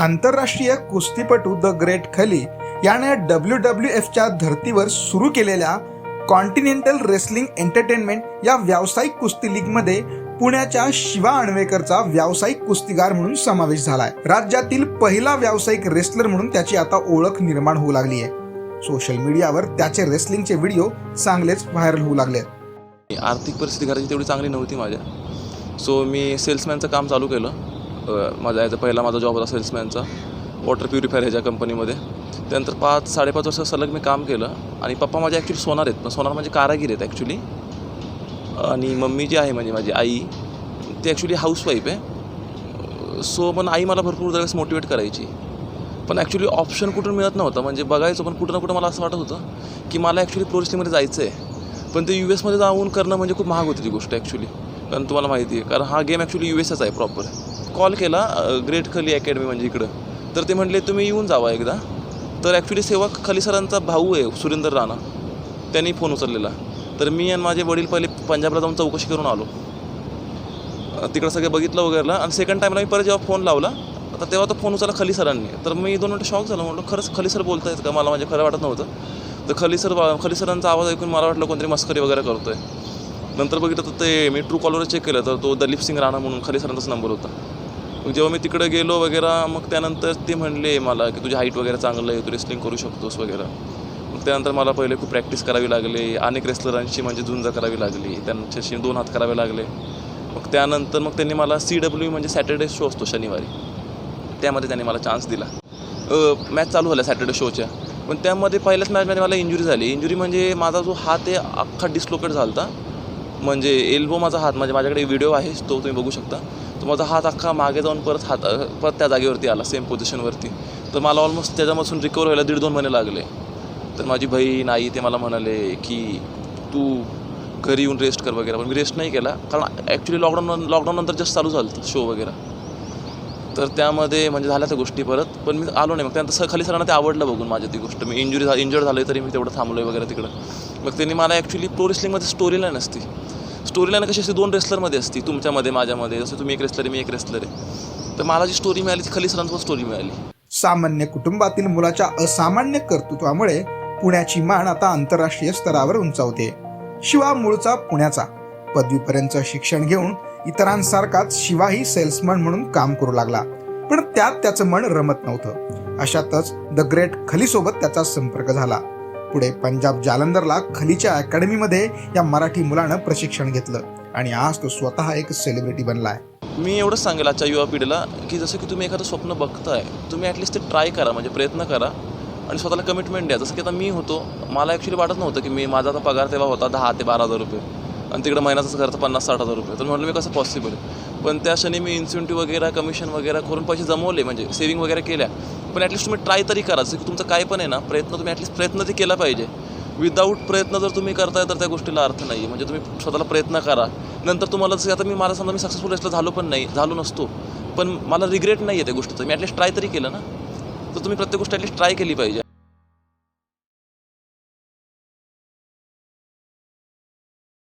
आंतरराष्ट्रीय कुस्तीपटू the great खली याने डब्ल्यू डब्ल्यू एफच्या धर्तीवर सुरू केलेल्या कॉन्टिनेंटल रेसलिंग एंटरटेनमेंट या व्यावसायिक कुस्ती लीगमध्ये पुण्याच्या शिवा अणवेकरचा व्यावसायिक कुस्तीगार म्हणून समावेश झालाय. राज्यातील पहिला व्यावसायिक रेसलर म्हणून त्याची आता ओळख निर्माण होऊ लागली आहे. सोशल मीडियावर त्याचे रेसलिंगचे व्हिडिओ चांगलेच व्हायरल होऊ लागले आर्थिक परिस्थिती घराची तेवढी चांगली नव्हती माझ्या. सो मी सेल्समॅनचं काम चालू केलं. माझा याचा पहिला माझा जॉब होता सेल्समॅनचा वॉटर प्युरिफायर ह्याच्या कंपनीमध्ये त्यानंतर पाच साडेपाच वर्ष सलग मी काम केलं. आणि पप्पा माझे ॲक्च्युली सोनार आहेत. पण सोनार म्हणजे कारागीर आहेत ॲक्च्युली आणि मम्मी जी आहे म्हणजे माझी आई ती ॲक्च्युली हाऊसवाईफ आहे. सो पण आई मला भरपूर वेळेस मोटिवेट करायची. पण ॲक्च्युली ऑप्शन कुठून मिळत नव्हतं. म्हणजे बघायचं पण कुठं ना कुठं मला असं वाटत होतं की मला ॲक्च्युली प्रोरेस्लिंगमध्ये जायचं आहे पण ते यू एसमध्ये जाऊन करणं म्हणजे खूप महाग होती ती गोष्ट ॲक्च्युली कारण तुम्हाला माहिती आहे. कारण हा गेम ॲक्च्युली यू एसच आहे प्रॉपर कॉल केला ग्रेट खली अकॅडमी म्हणजे इकडं. तर ते म्हटले तुम्ही येऊन जावा एकदा. तर ॲक्च्युली सेवा खली सरांचा भाऊ आहे सुरेंदर राणा. त्यांनी फोन उचललेला. तर मी आणि माझे वडील पहिले पंजाबला जाऊन चौकशी करून आलो. तिकडं सगळं बघितलं वगैरे आणि सेकंड टाईमला मी परत जेव्हा फोन लावला तर तेव्हा तो फोन उचलला खली सरांनी. तर मी दोन मिनटं शॉक झालो. म्हटलं खरंच खली सर बोलत आहेत का? मला म्हणजे खरं वाटत नव्हतं. तर खली सर खली सरांचा आवाज ऐकून मला वाटलं कोणतरी मस्करी वगैरे करतोय. नंतर बघितलं तर ते मी ट्रू कॉलवर चेक केलं. तर तो दलीप सिंग राणा म्हणून खली सरांचाच नंबर होता. मग जेव्हा मी तिकडे गेलो वगैरे मग त्यानंतर ते म्हणले मला की तुझी हाईट वगैरे चांगलं आहे तू रेसलिंग करू शकतोस वगैरे. त्यानंतर मला पहिले खूप प्रॅक्टिस करावी लागली. अनेक रेस्लरांशी म्हणजे झुंज करावी लागली. त्यांच्याशी दोन हात करावे लागले. मग त्यानंतर मग त्यांनी मला सी डब्ल्यू म्हणजे सॅटर्डे शो असतो शनिवारी. त्यामध्ये त्यांनी मला चान्स दिला. मॅच चालू झाल्या सॅटर्डे शोच्या पण त्यामध्ये पहिल्याच मॅचमध्ये मला इंजुरी झाली. इंजुरी म्हणजे माझा जो हात आहे अख्खा डिस्लोकेट झाला होता म्हणजे एल्बो माझा हात म्हणजे माझ्याकडे व्हिडिओ आहे तो तुम्ही बघू शकता. तो माझा हात अख्खा मागे जाऊन परत हात परत त्या जागेवरती आला सेम पोझिशनवरती तर मला ऑलमोस्ट त्याच्यापासून रिकवर व्हायला दीड दोन महिने लागले. तर माझी बहीण आई ते मला म्हणाले की तू घरी येऊन रेस्ट कर वगैरे. पण मी रेस्ट नाही केला. कारण ॲक्च्युली लॉकडाऊन लॉकडाऊन नंतर जस्ट चालू झालं शो वगैरे. तर त्यामध्ये म्हणजे झाल्या त्या गोष्टी परत. पण मी आलो नाही. मग त्यानंतर स खाली सरांना ते आवडलं बघून माझी ती गोष्ट. मी इंजुरी झा इंजर्ड झालो तरी मी तेवढं थांबलो आहे वगैरे तिकडं. मग त्यांनी मला ॲक्च्युली प्रो रेसलिंगमध्ये स्टोरी लाईन असते. स्टोरी लाईन कशी असते? दोन रेसलरमध्ये असती. तुमच्यामध्ये माझ्यामध्ये. जसं तुम्ही एक रेसलर आहे मी एक रेसलर आहे. तर मला जी स्टोरी मिळाली ती खाली सरांचं स्टोरी मिळाली. सामान्य कुटुंबातील मुलाच्या असामान्य कर्तृत्वामुळे पुण्याची मान आता आंतरराष्ट्रीय स्तरावर उंचावते. शिवा मूळचा पुण्याचा. पदवीपर्यंत शिक्षण घेऊन इतरांसारखाच शिवाही सेल्समन म्हणून काम करू लागला. पण त्यात त्याचं मन रमत नव्हतं. अशातच द ग्रेट खलीसोबत त्याचा संपर्क झाला. पुढे पंजाब जालंधरला खलीच्या अकॅडमीमध्ये या मराठी मुलानं प्रशिक्षण घेतलं आणि आज तो स्वतः एक सेलिब्रिटी बनलाय. मी एवढंच सांगेल आजच्या युवा पिढीला की जसं की तुम्ही एखादं स्वप्न बघताय तुम्ही ॲटलिस्ट ते ट्राय करा म्हणजे प्रयत्न करा. आणि स्वतःला कमिटमेंट द्या. जसं की आता मी होतो मला ॲक्च्युली वाटत नव्हतं की मी माझा आता पगार तेव्हा होता दहा ते बारा हजार रुपये. आणि तिकडे महिन्याचा खर्च पन्नास साठ हजार रुपये. तर म्हटलं मी कसं पॉसिबल पण त्या क्षणी मी इन्सेंटिव्ह वगैरे कमिशन वगैरे करून पैसे जमवले म्हणजे सेविंग वगैरे केल्या. पण ॲटलिस्ट तुम्ही ट्राय तरी करा. जसं की तुमचं काय पण आहे ना प्रयत्न तुम्ही ॲटलिस्ट प्रयत्न तरी केला पाहिजे. विदाऊट प्रयत्न जर तुम्ही करताय तर त्या गोष्टीला अर्थ नाही म्हणजे तुम्ही स्वतःला प्रयत्न करा. नंतर तुम्हाला जसं आता मी मला समजा मी सक्सेसफुल रेसला झालो पण नाही झालो नसतो. पण मला रिग्रेट नाही आहे त्या गोष्टीचं. मी ॲटलिस्ट ट्राय तरी केलं ना. तर तुम्ही प्रत्येक गोष्ट ॲटलीस्ट ट्राय केली पाहिजे.